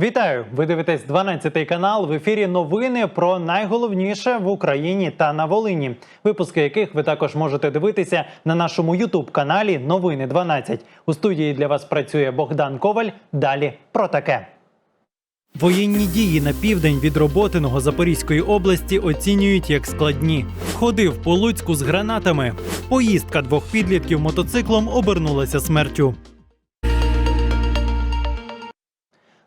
Вітаю! Ви дивитесь 12 канал. В ефірі новини про найголовніше в Україні та на Волині. Випуски яких ви також можете дивитися на нашому Ютуб каналі Новини 12. У студії для вас працює Богдан Коваль. Далі про таке. Воєнні дії на південь від роботиного Запорізької області оцінюють як складні. Ходив по Луцьку з гранатами. Поїздка двох підлітків мотоциклом обернулася смертю.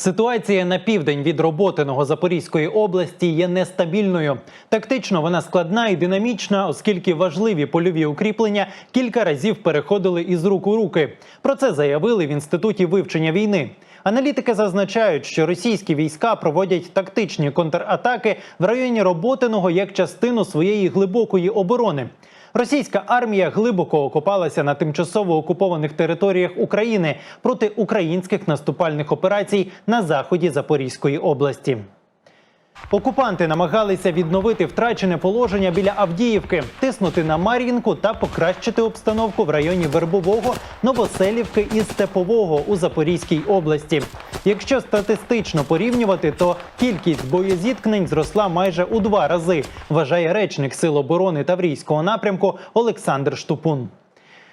Ситуація на південь від роботиного Запорізької області є нестабільною. Тактично вона складна і динамічна, оскільки важливі польові укріплення кілька разів переходили із рук у руки. Про це заявили в інституті вивчення війни. Аналітики зазначають, що російські війська проводять тактичні контратаки в районі Роботиного як частину своєї глибокої оборони. Російська армія глибоко окопалася на тимчасово окупованих територіях України проти українських наступальних операцій на заході Запорізької області. Окупанти намагалися відновити втрачене положення біля Авдіївки, тиснути на Мар'їнку та покращити обстановку в районі Вербового, Новоселівки і Степового у Запорізькій області. Якщо статистично порівнювати, то кількість боєзіткнень зросла майже у два рази, вважає речник Сил оборони Таврійського напрямку Олександр Штупун.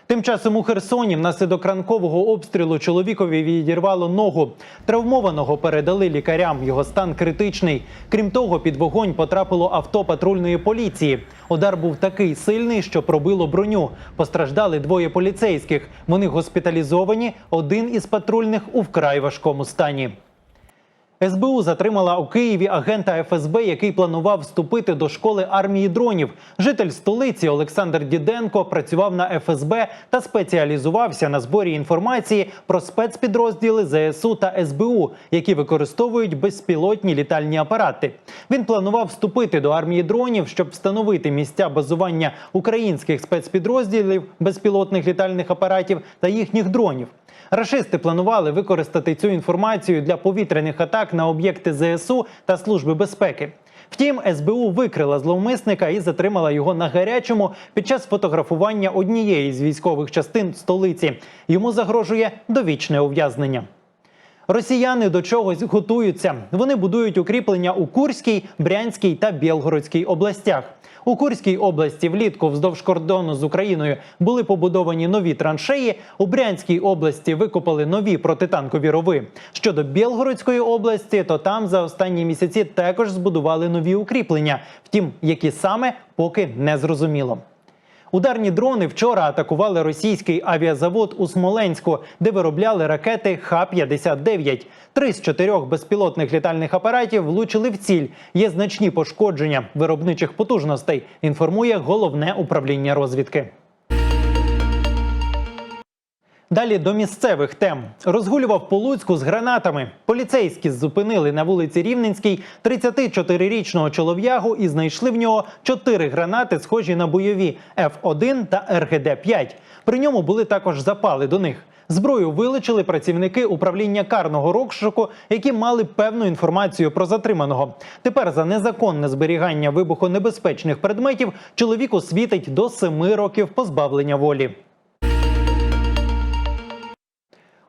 Тим часом у Херсоні внаслідок ранкового обстрілу чоловікові відірвало ногу. Травмованого передали лікарям. Його стан критичний. Крім того, під вогонь потрапило авто патрульної поліції. Удар був такий сильний, що пробило броню. Постраждали двоє поліцейських. Вони госпіталізовані. Один із патрульних у вкрай важкому стані. СБУ затримала у Києві агента ФСБ, який планував вступити до школи армії дронів. Житель столиці Олександр Діденко працював на ФСБ та спеціалізувався на зборі інформації про спецпідрозділи ЗСУ та СБУ, які використовують безпілотні літальні апарати. Він планував вступити до армії дронів, щоб встановити місця базування українських спецпідрозділів безпілотних літальних апаратів та їхніх дронів. Рашисти планували використати цю інформацію для повітряних атак на об'єкти ЗСУ та Служби безпеки. Втім, СБУ викрила зловмисника і затримала його на гарячому під час фотографування однієї з військових частин столиці. Йому загрожує довічне ув'язнення. Росіяни до чогось готуються. Вони будують укріплення у Курській, Брянській та Білгородській областях. У Курській області влітку вздовж кордону з Україною були побудовані нові траншеї. У Брянській області викопали нові протитанкові рови. Щодо Білгородської області, то там за останні місяці також збудували нові укріплення. Втім, які саме поки не зрозуміло. Ударні дрони вчора атакували російський авіазавод у Смоленську, де виробляли ракети Х-59. Три з чотирьох безпілотних літальних апаратів влучили в ціль. Є значні пошкодження виробничих потужностей. Інформує головне управління розвідки. Далі до місцевих тем розгулював по Луцьку з гранатами. Поліцейські зупинили на вулиці Рівненській 34-річного чолов'ягу і знайшли в нього чотири гранати, схожі на бойові Ф1 та РГД-5. При ньому були також запали до них. Зброю вилучили працівники управління карного розшуку, які мали певну інформацію про затриманого. Тепер за незаконне зберігання вибухонебезпечних предметів чоловіку світить до семи років позбавлення волі.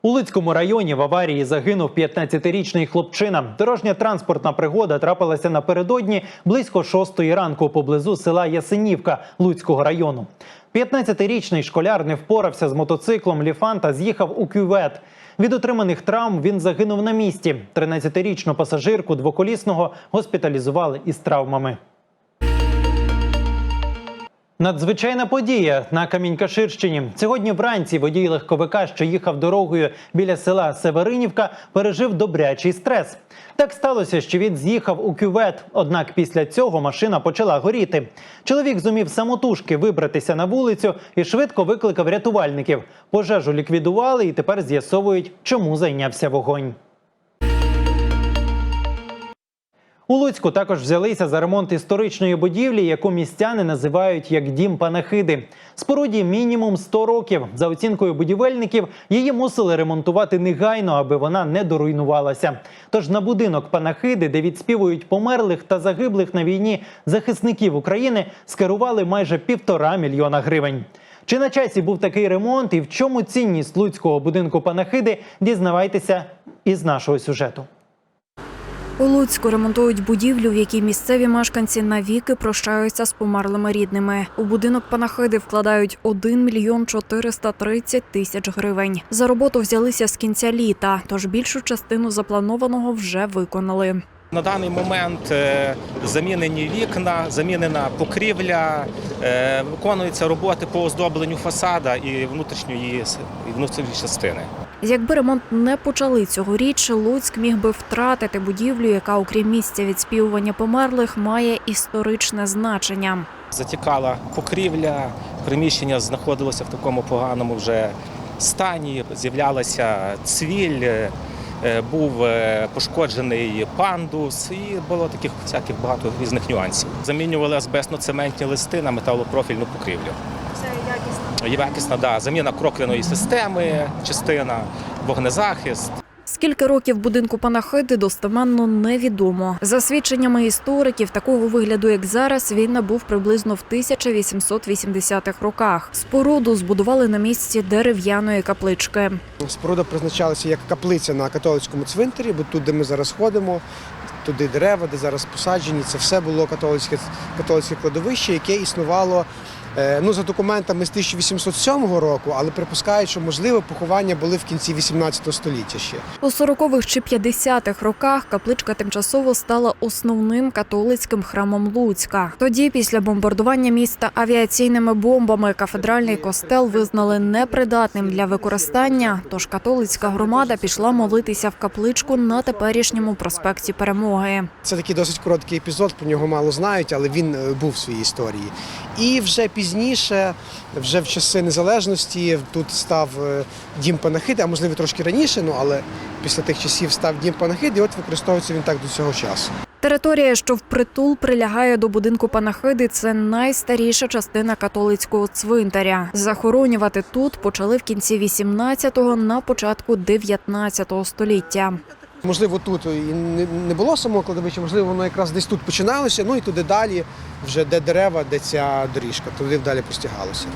У Луцькому районі в аварії загинув 15-річний хлопчина. Дорожня транспортна пригода трапилася напередодні близько 6 ранку поблизу села Ясенівка Луцького району. 15-річний школяр не впорався з мотоциклом Ліфан та з'їхав у кювет. Від отриманих травм він загинув на місці. 13-річну пасажирку двоколісного госпіталізували із травмами. Надзвичайна подія на Камінь-Каширщині. Сьогодні вранці водій легковика, що їхав дорогою біля села Северинівка, пережив добрячий стрес. Так сталося, що він з'їхав у кювет. Однак після цього машина почала горіти. Чоловік зумів самотужки вибратися на вулицю і швидко викликав рятувальників. Пожежу ліквідували і тепер з'ясовують, чому зайнявся вогонь. У Луцьку також взялися за ремонт історичної будівлі, яку містяни називають як дім панахиди. Споруді мінімум 100 років. За оцінкою будівельників, її мусили ремонтувати негайно, аби вона не доруйнувалася. Тож на будинок панахиди, де відспівують померлих та загиблих на війні захисників України, скерували майже півтора мільйона гривень. Чи на часі був такий ремонт і в чому цінність луцького будинку панахиди? Дізнавайтеся із нашого сюжету. У Луцьку ремонтують будівлю, в якій місцеві мешканці навіки прощаються з померлими рідними. У будинок панахиди вкладають 1 мільйон 430 тисяч гривень. За роботу взялися з кінця літа, тож більшу частину запланованого вже виконали. На даний момент е, замінені вікна, замінена покрівля, е, виконуються роботи по оздобленню фасада і внутрішньої і внутрішньої частини. Якби ремонт не почали цьогоріч, Луцьк міг би втратити будівлю, яка, окрім місця відспівування померлих, має історичне значення. Затікала покрівля, приміщення знаходилося в такому поганому вже стані. З'являлася цвіль, е, був е, пошкоджений пандус, і було таких всяких багато різних нюансів. Замінювали азбестно-цементні листи на металопрофільну покрівлю. Це якісно. Є Якісна да, заміна крокляної системи, частина, вогнезахист. Скільки років будинку панахиди достеменно невідомо. За свідченнями істориків, такого вигляду, як зараз, він набув приблизно в 1880-х роках. Споруду збудували на місці дерев'яної каплички. Споруда призначалася як каплиця на католицькому цвинтарі, бо тут, де ми зараз ходимо, туди дерева, де зараз посаджені, це все було католицьке, католицьке кладовище, яке існувало ну, за документами з 1807 року, але припускають, що можливо поховання були в кінці 18 століття ще. У 40-х чи 50-х роках капличка тимчасово стала основним католицьким храмом Луцька. Тоді, після бомбардування міста авіаційними бомбами, кафедральний костел визнали непридатним для використання. Тож католицька громада пішла молитися в капличку на теперішньому проспекті Перемоги. Це такий досить короткий епізод, про нього мало знають, але він е, був в своїй історії. І вже пізніше, вже в часи незалежності, тут став е, дім панахиди, а можливо трошки раніше, ну але після тих часів став дім панахиди, і от використовується він так до цього часу. Територія, що впритул прилягає до будинку панахиди, це найстаріша частина католицького цвинтаря. Захоронювати тут почали в кінці 18-го, на початку 19-го століття. Можливо, тут і не- було самого кладовища, можливо, воно якраз десь тут починалося, ну і туди далі, вже де дерева, де ця доріжка, туди далі простягалося.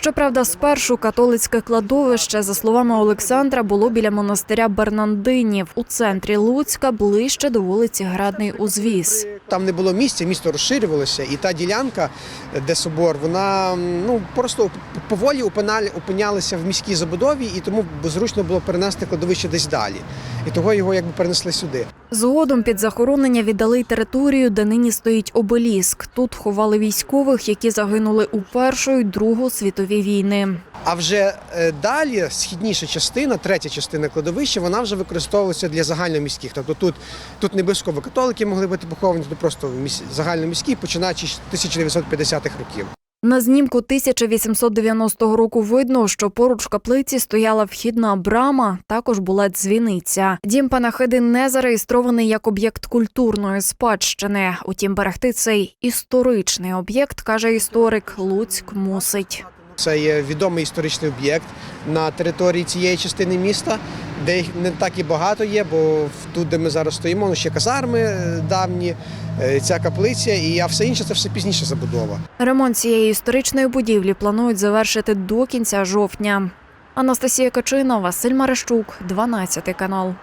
Щоправда, спершу католицьке кладовище, за словами Олександра, було біля монастиря Бернандинів у центрі Луцька, ближче до вулиці Градний узвіз. Там не було місця, місто розширювалося, і та ділянка, де собор, вона ну просто поволі опинялася в міській забудові, і тому зручно було перенести кладовище десь далі. І того його якби перенесли сюди. Згодом під захоронення віддали й територію, де нині стоїть обеліск. Тут ховали військових, які загинули у Першу і Другу світові війни. А вже е, далі східніша частина, третя частина кладовища, вона вже використовувалася для загальноміських. Тобто тут, тут не обов'язково католики могли бути поховані, тут просто міс- загальноміські, починаючи з 1950-х років. На знімку 1890 року видно, що поруч каплиці стояла вхідна брама, також була дзвіниця. Дім панахиди не зареєстрований як об'єкт культурної спадщини. Утім, берегти цей історичний об'єкт, каже історик, Луцьк мусить. Це є відомий історичний об'єкт на території цієї частини міста, де їх не так і багато є, бо тут, де ми зараз стоїмо, ну, ще казарми е, давні, е, ця каплиця, і а все інше це все пізніше забудова. Ремонт цієї історичної будівлі планують завершити до кінця жовтня. Анастасія Качина, Василь Марещук, 12 канал.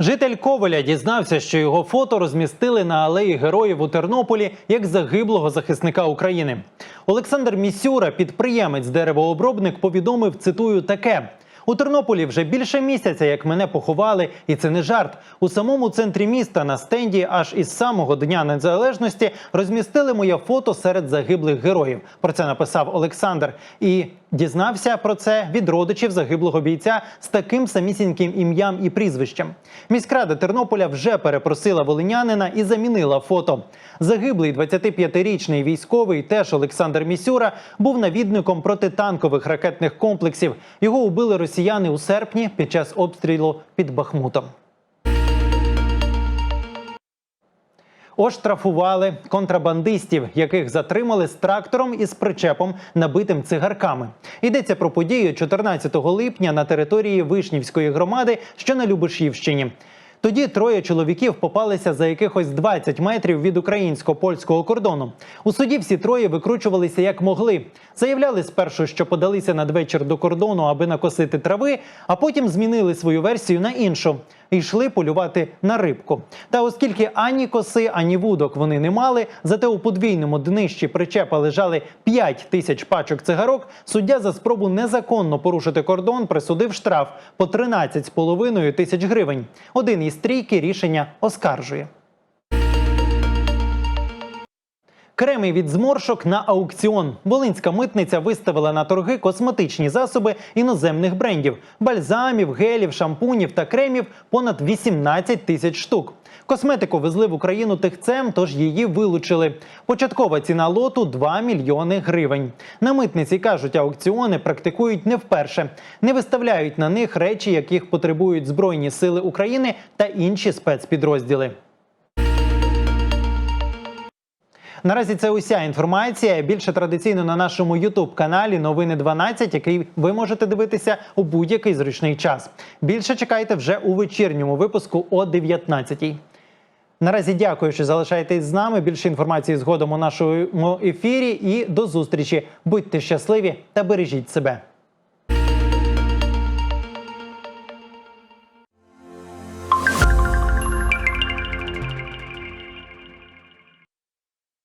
Житель Ковеля дізнався, що його фото розмістили на алеї героїв у Тернополі як загиблого захисника України. Олександр Місюра, підприємець деревообробник, повідомив, цитую таке. У Тернополі вже більше місяця, як мене поховали, і це не жарт. У самому центрі міста на стенді аж із самого дня незалежності розмістили моє фото серед загиблих героїв. Про це написав Олександр. І дізнався про це від родичів загиблого бійця з таким самісіньким ім'ям і прізвищем. Міськрада Тернополя вже перепросила волинянина і замінила фото. Загиблий 25-річний військовий, теж Олександр Місюра, був навідником протитанкових ракетних комплексів. Його убили росіяни у серпні під час обстрілу під Бахмутом. Оштрафували контрабандистів, яких затримали з трактором із причепом, набитим цигарками. Йдеться про подію 14 липня на території Вишнівської громади, що на Любешівщині. Тоді троє чоловіків попалися за якихось 20 метрів від українсько-польського кордону. У суді всі троє викручувалися як могли. Заявляли спершу, що подалися надвечір до кордону, аби накосити трави, а потім змінили свою версію на іншу йшли полювати на рибку. Та оскільки ані коси, ані вудок вони не мали, зате у подвійному днищі причепа лежали 5 тисяч пачок цигарок. Суддя за спробу незаконно порушити кордон присудив штраф по 13,5 тисяч гривень. Один із трійки рішення оскаржує. Кремій від зморшок на аукціон. Волинська митниця виставила на торги косметичні засоби іноземних брендів: бальзамів, гелів, шампунів та кремів понад 18 тисяч штук. Косметику везли в Україну тихцем, тож її вилучили. Початкова ціна лоту 2 мільйони гривень. На митниці кажуть, аукціони практикують не вперше. Не виставляють на них речі, яких потребують Збройні сили України та інші спецпідрозділи. Наразі це уся інформація. Більше традиційно на нашому youtube каналі Новини 12, який ви можете дивитися у будь-який зручний час. Більше чекайте вже у вечірньому випуску о 19-й. Наразі дякую, що залишаєтесь з нами. Більше інформації згодом у нашому ефірі. І до зустрічі. Будьте щасливі та бережіть себе.